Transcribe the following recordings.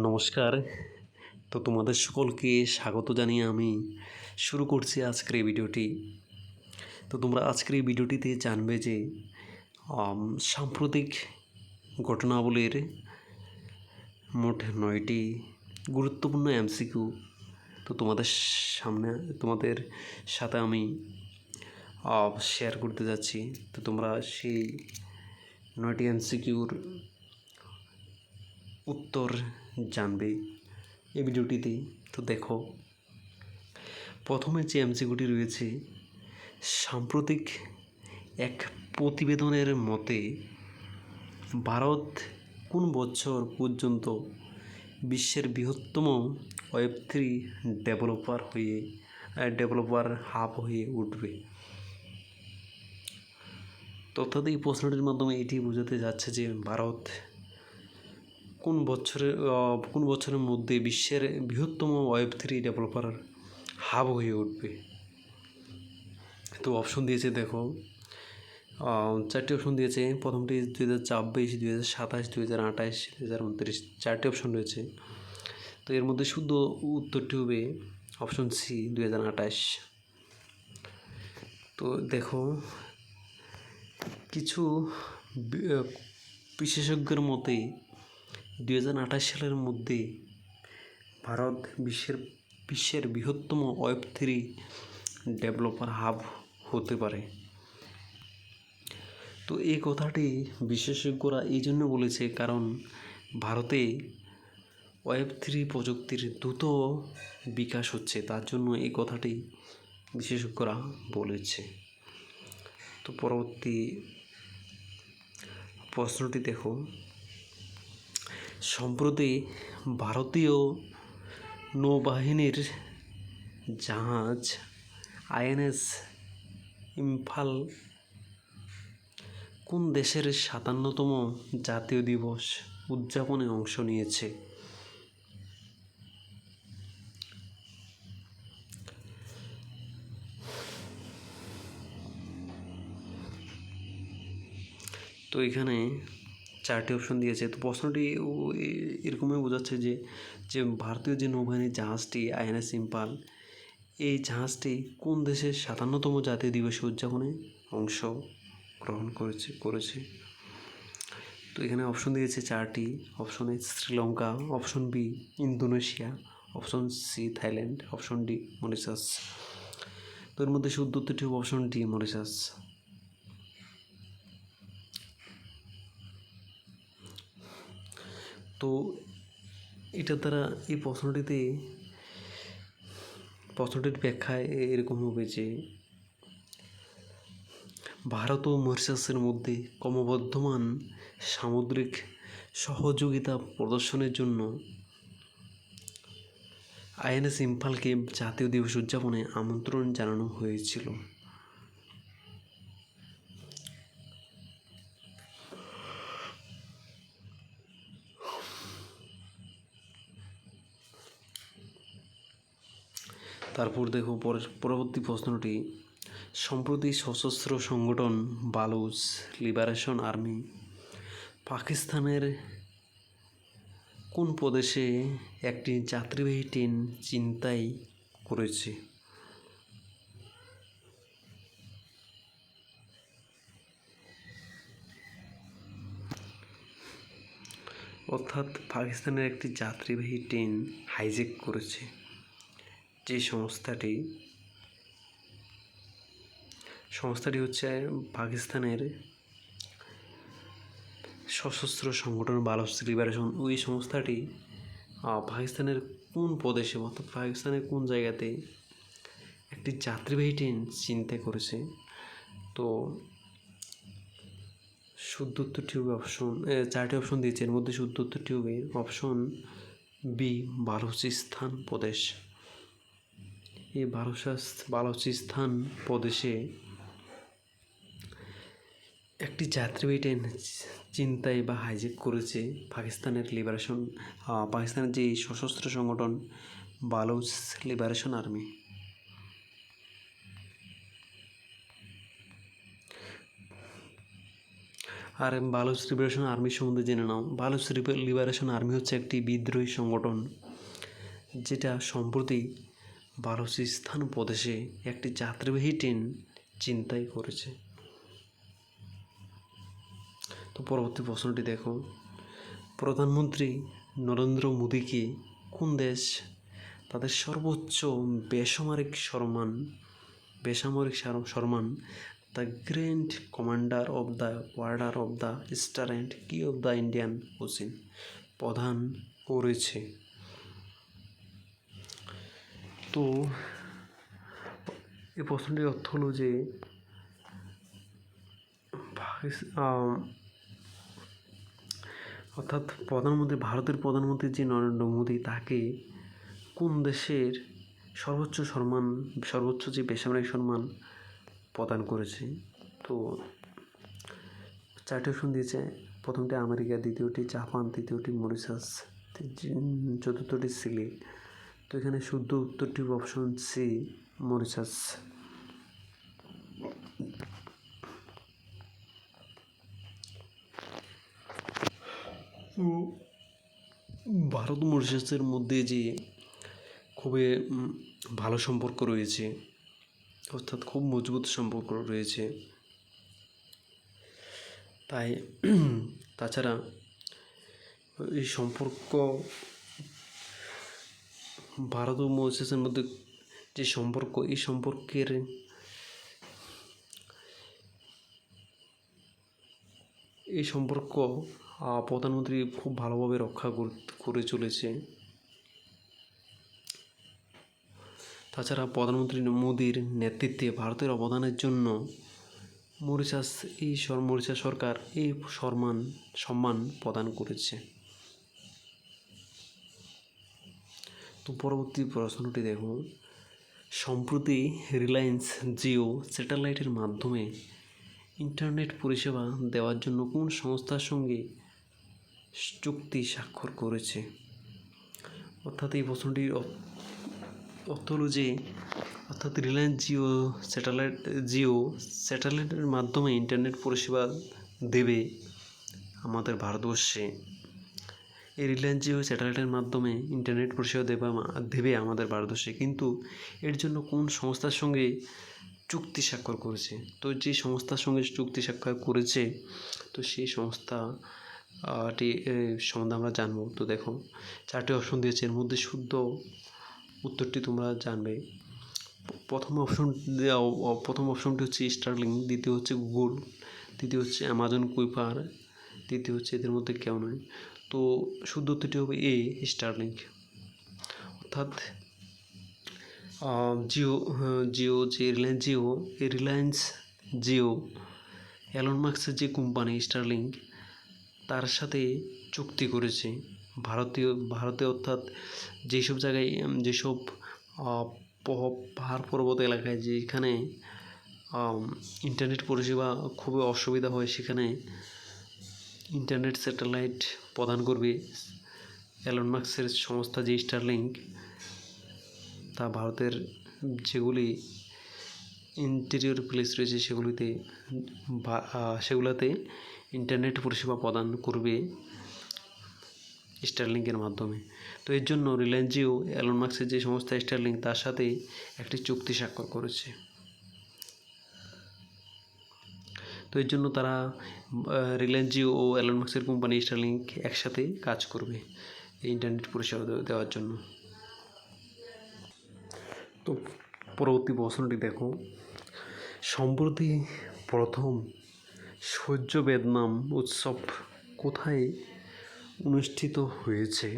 নমস্কার। তো তোমাদের সকলকে স্বাগত জানিয়ে আমি শুরু করছি আজকের এই ভিডিওটি। তো তোমরা আজকের এই ভিডিওটিতে জানবে যে সাম্প্রতিক ঘটনাবলীর মোট নয়টি গুরুত্বপূর্ণ এমসিকিউ। তো তোমাদের সামনে, তোমাদের সাথে আমি শেয়ার করতে যাচ্ছি। তো তোমরা সেই নয়টি এমসিকিউর উত্তর জানবে এই ভিডিওটিতে। তো দেখো, প্রথমে যে এমসিকিউটি রয়েছে, সাম্প্রতিক এক প্রতিবেদনের মতে ভারত কোন বছর পর্যন্ত বিশ্বের বৃহত্তম ওয়েব থ্রি ডেভেলপার হয়ে ডেভেলপার হাব হয়ে উঠবে। তো অর্থাৎ এই প্রশ্নটির মাধ্যমে এটি বোঝাতে যাচ্ছে যে ভারত কোন বছরের কোন বছরের মধ্যে বিশ্বের বৃহত্তম ওয়েব থ্রি ডেভেলপার হাব হয়ে উঠবে? তো অপশন দিয়েছে দেখো চারটি অপশন দিয়েছে। প্রথমটি দুই হাজার চব্বিশ দুই হাজার সাতাশ, দুই হাজার আঠাশ, দুই হাজার উনত্রিশ। চারটি অপশন রয়েছে। তো এর মধ্যে শুদ্ধ উত্তরটি হবে অপশন সি দুই হাজার আঠাশ। তো দেখো, কিছু বিশেষজ্ঞের মতে দুই হাজার আঠাশ সালের মধ্যে ভারত বিশ্বের বিশ্বের বৃহত্তম ওয়েব থ্রি ডেভেলপার হাব হতে পারে। তো এই কথাটি বিশেষজ্ঞরা এই জন্য বলেছে কারণ ভারতে ওয়েব থ্রি প্রযুক্তির দ্রুত বিকাশ হচ্ছে, তার জন্য এই কথাটি বিশেষজ্ঞরা বলেছে। তো পরবর্তী প্রশ্নটি দেখো। সম্প্রতি ভারতীয় নৌবাহিনীর জাহাজ আইএনএস ইম্ফাল কোন দেশের সাতান্নতম জাতীয় দিবস উদযাপনে অংশ নিয়েছে? তো এখানে চারটি অপশন দিয়েছে। তো প্রশ্নটি এরকমই বোঝাচ্ছে যে যে ভারতীয় যে নৌবাহিনীর জাহাজটি আইএনএস ইম্পাল এই জাহাজটি কোন দেশের সাতান্নতম জাতীয় দিবসে উদযাপনে অংশ গ্রহণ করেছে করেছে? তো এখানে অপশন দিয়েছে চারটি। Option A Sri Lanka option B Indonesia option C Thailand option D Mauritius. তো এর মধ্যে শুদ্ধ অপশন ডি মরিশাস। তো এটা দ্বারা এই প্রশ্নটিতে, প্রশ্নটির ব্যাখ্যায় এরকম হবে যে, ভারত ও মরিশাসের মধ্যে ক্রমবর্ধমান সামুদ্রিক সহযোগিতা প্রদর্শনের জন্য আইএনএস ইম্ফালকে জাতীয় দিবস উদযাপনে আমন্ত্রণ জানানো হয়েছিল। তারপর দেখো পরবর্তী প্রশ্নটি, সম্প্রতি সশস্ত্র সংগঠন বালুচ লিবারেশন আর্মি পাকিস্তানের কোন প্রদেশে একটি যাত্রীবাহী ট্রেন চিন্তাই করেছে? অর্থাৎ পাকিস্তানের একটি যাত্রীবাহী ট্রেন হাইজ্যাক করেছে। যে সংস্থাটি সংস্থাটি হচ্ছে পাকিস্তানের সশস্ত্র সংগঠন বালস লিবারেশন। ওই সংস্থাটি পাকিস্তানের কোন প্রদেশে অর্থাৎ পাকিস্তানের কোন জায়গাতে একটি যাত্রীবাহী ট্রেন চিন্তা করেছে? তো শুদ্ধ উত্তরটি হবে অপশন চারটি অপশন দিয়েছে। এর মধ্যে শুদ্ধ উত্তরটি হবে অপশন বি, বালুচিস্তান প্রদেশ। এই বালুচাস বালুচিস্তান প্রদেশে একটি যাত্রীবাহী ট্রেন চিন্তায় বা হাইজ্যাক করেছে পাকিস্তানের লিবারেশন পাকিস্তানের যে সশস্ত্র সংগঠন বালুচ লিবারেশন আর্মি আর বালুচ লিবারেশন আর্মি সম্বন্ধে জেনে নাও। বালুচ লিবারেশন আর্মি হচ্ছে একটি বিদ্রোহী সংগঠন যেটা সম্প্রতি বালুচিস্তান প্রদেশে একটি যাত্রীবাহী ট্রেন চিন্তাই করেছে। তো পরবর্তী প্রশ্নটি দেখো। প্রধানমন্ত্রী নরেন্দ্র মোদীকে কোন দেশ তাদের সর্বোচ্চ বেসামরিক সম্মান বেসামরিক সম্মান, the Grand Commander of the Order of the Star and Key of the Indian Ocean প্রদান করেছে? তো এই প্রশ্নটির অর্থ হলো যে অর্থাৎ প্রধানমন্ত্রী, ভারতের প্রধানমন্ত্রী যে নরেন্দ্র মোদী, তাকে কোন দেশের সর্বোচ্চ সম্মান, সর্বোচ্চ যে বেসামরিক সম্মান প্রদান করেছে? তো চারটি অপশন দিয়েছে। প্রথমটি আমেরিকা, দ্বিতীয়টি জাপান, তৃতীয়টি মরিশাস চতুর্থটি সিলি। তো এখানে শুদ্ধ উত্তরটি অপশন সি মরিশাস তো ভারত মরিশাসের মধ্যে যে খুবই ভালো সম্পর্ক রয়েছে, অর্থাৎ খুব মজবুত সম্পর্ক রয়েছে, তাই, তাছাড়া এই সম্পর্ক ভারত ও মরিশাসের মধ্যে যে সম্পর্ক, এই সম্পর্কের এই সম্পর্ক প্রধানমন্ত্রী খুব ভালোভাবে রক্ষা কর- চলেছে। তাছাড়া প্রধানমন্ত্রী মোদীর নেতৃত্বে ভারতের অবদানের জন্য মরিশাস, এই মরিশাস সরকার এই সম্মান সম্মান প্রদান করেছে। তো পরবর্তী প্রশ্নটি দেখুন। সম্প্রতি রিলায়েন্স জিও স্যাটেলাইটের মাধ্যমে ইন্টারনেট পরিষেবা দেওয়ার জন্য কোন সংস্থার সঙ্গে চুক্তি স্বাক্ষর করেছে? অর্থাৎ এই প্রশ্নটির অর্থ হলো যে, অর্থাৎ রিলায়েন্স জিও স্যাটেলাইট, জিও স্যাটেলাইটের মাধ্যমে ইন্টারনেট পরিষেবা দেবে আমাদের ভারতবর্ষে। এই রিলায়েন্স জিও স্যাটেলাইটের মাধ্যমে ইন্টারনেট পরিষেবা দেবে দেবে আমাদের ভারতবর্ষে কিন্তু এর জন্য কোন সংস্থার সঙ্গে চুক্তি স্বাক্ষর করেছে? তো যে সংস্থার সঙ্গে চুক্তি স্বাক্ষর করেছে, তো সেই সংস্থা টি সম্বন্ধে আমরা জানব। তো দেখো, চারটি অপশন দিয়েছে। এর মধ্যে শুদ্ধ উত্তরটি তোমরা জানবে। প্রথম অপশন প্রথম অপশনটি হচ্ছে স্টারলিং দ্বিতীয় হচ্ছে গুগল তৃতীয় হচ্ছে অ্যামাজন কুইপার তৃতীয় হচ্ছে এদের মধ্যে কেউ নয়। তো শুদ্ধ উত্তরটি হবে এ স্টারলিং অর্থাৎ জিও হ্যাঁ, জিও যে রিলায়েন্স জিও এই রিলায়েন্স জিও অ্যালন মার্কসের যে কোম্পানি স্টারলিং তার সাথে চুক্তি করেছে। ভারতীয় ভারতে অর্থাৎ যেসব জায়গায় যেসব পাহাড় পর্বত এলাকায় যেখানে ইন্টারনেট পরিষেবা খুবই অসুবিধা হয় সেখানে ইন্টারনেট স্যাটেলাইট প্রদান করবে অ্যালন মার্কসের সংস্থা যে স্টারলিংক তা ভারতের যেগুলি ইন্টেরিয়র প্লেস রয়েছে সেগুলিতে সেগুলোতে ইন্টারনেট পরিষেবা প্রদান করবে স্টারলিংকের মাধ্যমে। তো এর জন্য রিলায়েন্স জিও অ্যালন মার্কসের যে সংস্থা স্টারলিংক তার সাথে একটি চুক্তি স্বাক্ষর করেছে। তো এর জন্য তারা রিলায়েন্স জিও ও অ্যালন মার্কসের কোম্পানি স্টারলিংক একসাথে কাজ করবে এই ইন্টারনেট পরিষেবা দেওয়ার জন্য। তো পরবর্তী প্রশ্নটি দেখো। সম্প্রতি প্রথম সূর্য বেদনাম উৎসব কোথায় অনুষ্ঠিত হয়েছে?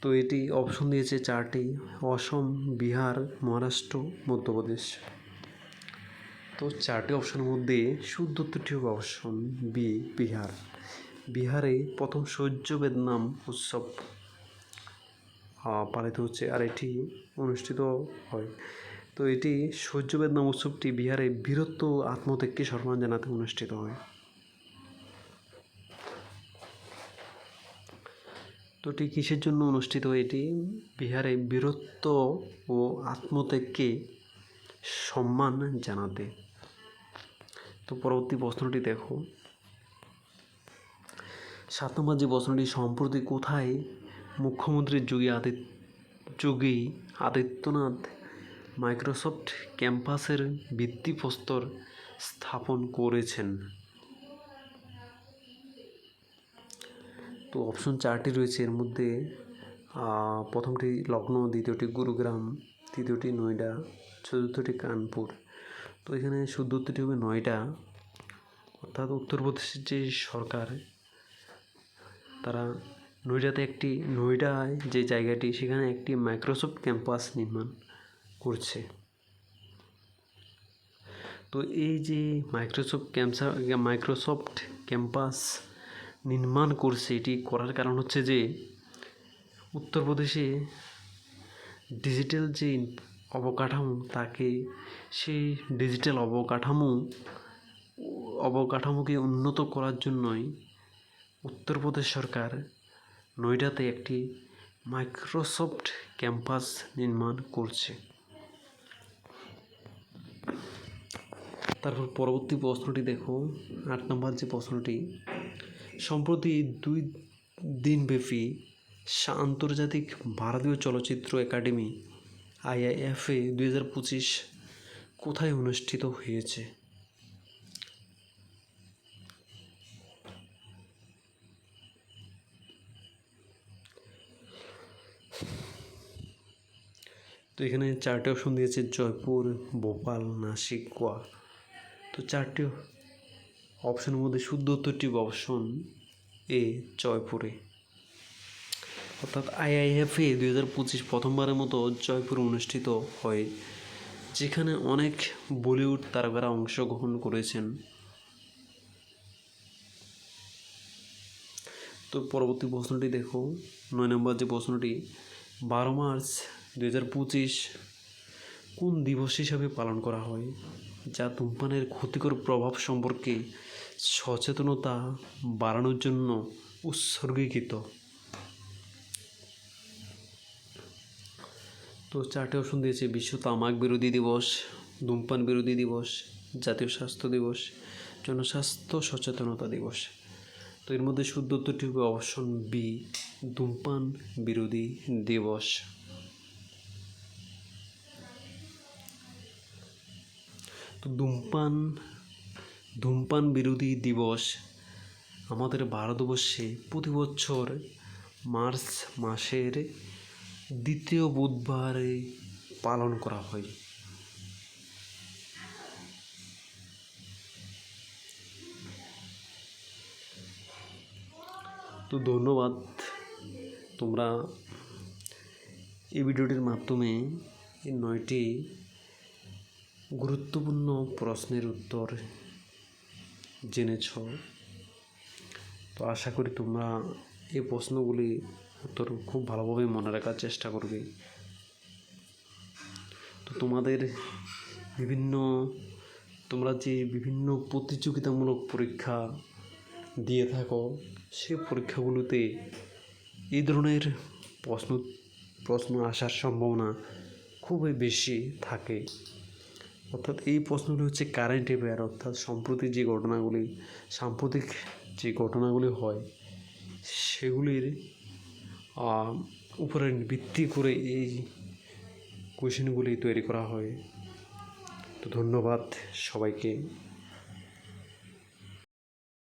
তো এটি অপশন দিয়েছে চারটি। অসম, বিহার, মহারাষ্ট্র, মধ্যপ্রদেশ। তো চারটি অপশনের মধ্যে শুদ্ধ হবে অপশন বি, বিহার। বিহারে প্রথম সূর্য বেদনাম উৎসব পালিত হচ্ছে আর এটি অনুষ্ঠিত হয়। তো এটি সূর্যবেদ বেদনাম উৎসবটি বিহারে বীরত্ব আত্মত্যাগকে সম্মান জানাতে অনুষ্ঠিত হয়। তো এটি কিসের জন্য অনুষ্ঠিত হয়? এটি বিহারে বীরত্ব ও আত্মত্যাগকে সম্মান জানাতে। তো পরবর্তী প্রশ্নটি দেখো। সাত নম্বর যে প্রশ্নটি, সম্প্রতি কোথায় মুখ্যমন্ত্রী যোগী আদিত্য যোগী আদিত্যনাথ মাইক্রোসফট ক্যাম্পাসের ভিত্তিপ্রস্তর স্থাপন করেছেন? তো অপশন চারটি রয়েছে। এর মধ্যে প্রথমটি লখনৌ দ্বিতীয়টি গুরুগ্রাম, তৃতীয়টি নয়ডা, চতুর্থটি কানপুর। তো এখানে শুদ্ধ উত্তরটি হবে নয়ডা অর্থাৎ উত্তরপ্রদেশের যে সরকার, তারা নয়ডাতে একটি নয়ডায় যে জায়গাটি, সেখানে একটি মাইক্রোসফট ক্যাম্পাস নির্মাণ করছে। তো এই যে মাইক্রোসফট ক্যাম্পসা, মাইক্রোসফট ক্যাম্পাস নির্মাণ করছে, এটি করার কারণ হচ্ছে যে, উত্তরপ্রদেশে ডিজিটাল যে অবকাঠামো, তাকে সেই ডিজিটাল অবকাঠামো, অবকাঠামোকে উন্নত করার জন্যই উত্তরপ্রদেশ সরকার নয়ডাতে একটি মাইক্রোসফট ক্যাম্পাস নির্মাণ করছে। তারপর পরবর্তী প্রশ্নটি দেখো, আট নম্বর যে প্রশ্নটি, সম্প্রতি দুই দিনব্যাপী আন্তর্জাতিক ভারতীয় চলচ্চিত্র একাডেমি আইআইএফএ দুই হাজার পঁচিশ কোথায় অনুষ্ঠিত হয়েছে? তো এখানে চারটে অপশন দিয়েছে, জয়পুর, ভোপাল, নাসিক, গোয়া। তো চারটি অপশনের মধ্যে শুদ্ধ উত্তরটি অপশন এ জয়পুরে। অর্থাৎ আইআইএফএ দুই হাজার পঁচিশ প্রথমবারের মতো জয়পুরে অনুষ্ঠিত হয়, যেখানে অনেক বলিউড তারকারা অংশগ্রহণ করেছেন। তো পরবর্তী প্রশ্নটি দেখো, নয় নম্বর যে প্রশ্নটি, বারো মার্চ দুই হাজার পঁচিশ কোন দিবস হিসাবে পালন করা হয়, যা ধূমপানের ক্ষতিকর প্রভাব সম্পর্কে সচেতনতা বাড়ানোর জন্য উৎসর্গীকৃত? তো চারটে অপশন দিয়েছে, বিশ্ব তামাক বিরোধী দিবস, ধূমপান বিরোধী দিবস, জাতীয় স্বাস্থ্য দিবস, জনস্বাস্থ্য সচেতনতা দিবস। তো এর মধ্যে শুদ্ধ উত্তরটি হবে অপশন বি ধূমপান বিরোধী দিবস। তো ধূমপান ধূমপান বিরোধী দিবস আমাদের ভারতবর্ষে প্রতি বছর মার্চ মাসের দ্বিতীয় বুধবারে পালন করা হয়। তো ধন্যবাদ তোমরা এই ভিডিওটির মাধ্যমে এই নয়টি গুরুত্বপূর্ণ প্রশ্নের উত্তর জেনেছ। তো আশা করি তোমরা এই প্রশ্নগুলি উত্তর খুব ভালোভাবে মনে রাখার চেষ্টা করবে। তো তোমাদের বিভিন্ন, তোমরা যে বিভিন্ন প্রতিযোগিতামূলক পরীক্ষা দিয়ে থাকো, সে পরীক্ষাগুলোতে এই ধরনের প্রশ্ন প্রশ্ন আসার সম্ভাবনা খুবই বেশি থাকে। অর্থাৎ এই প্রশ্নগুলি হচ্ছে কারেন্ট অ্যাফেয়ার অর্থাৎ সম্প্রতি যে ঘটনাগুলি, সাম্প্রতিক যে ঘটনাগুলি হয়, সেগুলির উপরে ভিত্তি করে এই কোয়েশনগুলি তৈরি করা হয়। তো ধন্যবাদ সবাইকে।